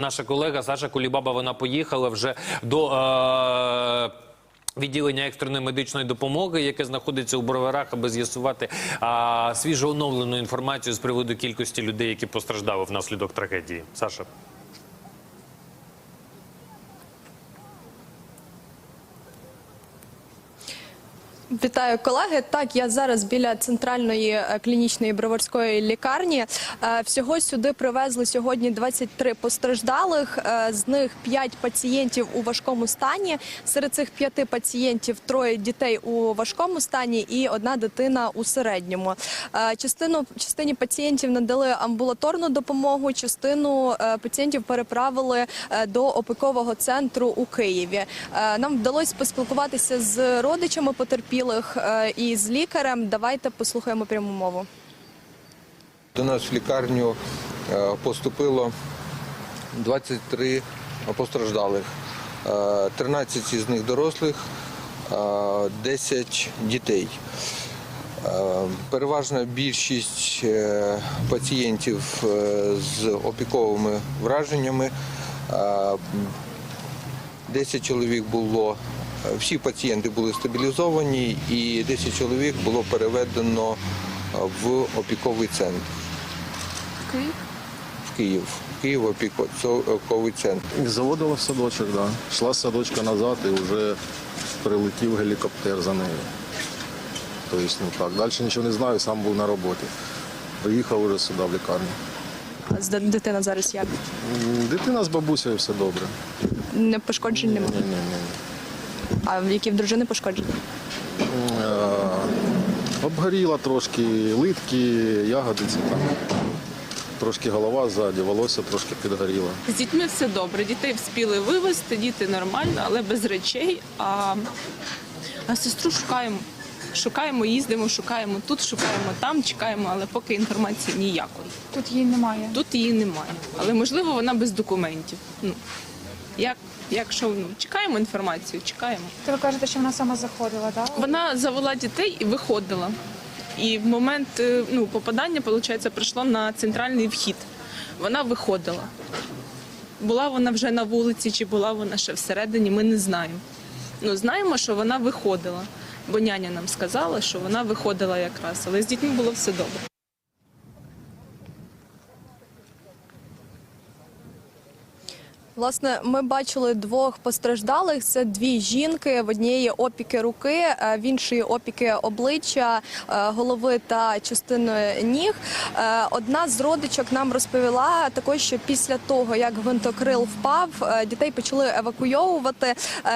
Наша колега Саша Кулібаба вона поїхала вже до е, відділення екстреної медичної допомоги, яке знаходиться у броварах, аби з'ясувати е, свіжо оновлену інформацію з приводу кількості людей, які постраждали внаслідок трагедії. Саша. Вітаю колеги. Так, я зараз біля центральної е, клінічної броварської лікарні. Е, Всього сюди привезли сьогодні 23 постраждалих. Е, З них 5 пацієнтів у важкому стані. Серед цих 5 пацієнтів троє дітей у важкому стані і одна дитина у середньому. Частину частині пацієнтів надали амбулаторну допомогу. Частину пацієнтів переправили до опікового центру у Києві. Нам вдалося поспілкуватися з родичами потерпілих е, і лікарем. Давайте послухаємо пряму мову. До нас в лікарню е, поступило 23 постраждалих, Е, 13 із них дорослих, е, 10 дітей. Е, Переважна більшість е, пацієнтів е, з опіковими враженнями. Е, 10 чоловік було, е, всі пацієнти були стабілізовані і 10 чоловік було переведено е, в опіковий центр. Київ. В Київ. В Київ опіковий центр. Заводила в садочок, да. Шла з садочка назад і вже прилетів гелікоптер за нею. Тобто, ну так, далі нічого не знаю, сам був на роботі. Приїхав уже сюди в лікарню. А дитина зараз як? Дитина з бабусею все добре. Не пошкоджень немає. Ні, ні, ні. А які в дружини пошкоджені? Е, Обгоріла трошки литки, ягодиці там. Трошки голова ззаді, волосся трошки підгоріло. З дітьми все добре. Дітей вспіли вивезти, діти нормально, але без речей. А, а сестру шукаємо. Шукаємо, їздимо, шукаємо тут, шукаємо там, чекаємо, але поки інформації ніякої. Тут її немає. Тут її немає. Але можливо вона без документів. Ну як, якщо ну, чекаємо інформацію, чекаємо. То ви кажете, що вона сама заходила, так? Вона завела дітей і виходила. І в момент е, ну, попадання, виходить, прийшло на центральний вхід. Вона виходила. Була вона вже на вулиці, чи була вона ще всередині, ми не знаємо. Ну, знаємо, що вона виходила. Бо няня нам сказала, що вона виходила якраз, але з дітьми було все добре. Власне, ми бачили двох постраждалих. Це дві жінки. В однієї опіки руки, в іншої опіки обличчя, е, голови та частини ніг. Е, Одна з родичок нам розповіла також, що після того, як гвинтокрил впав, е, дітей почали евакуйовувати.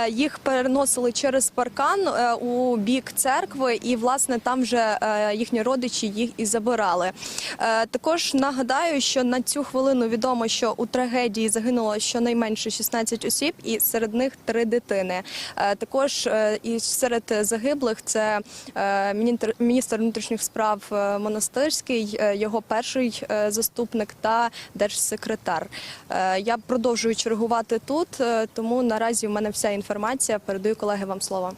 Їх переносили через паркан у бік церкви, і власне там вже їхні родичі їх і забирали. Також нагадаю, що на цю хвилину відомо, що у трагедії загинуло щонайменше 16 осіб, і серед них три дитини. Е, Також е, і серед загиблих це е, міністр- внутрішніх справ монастирський, його перший заступник та держсекретар. Я продовжую чергувати тут, тому наразі в мене вся інформація. Передаю колеги вам слово.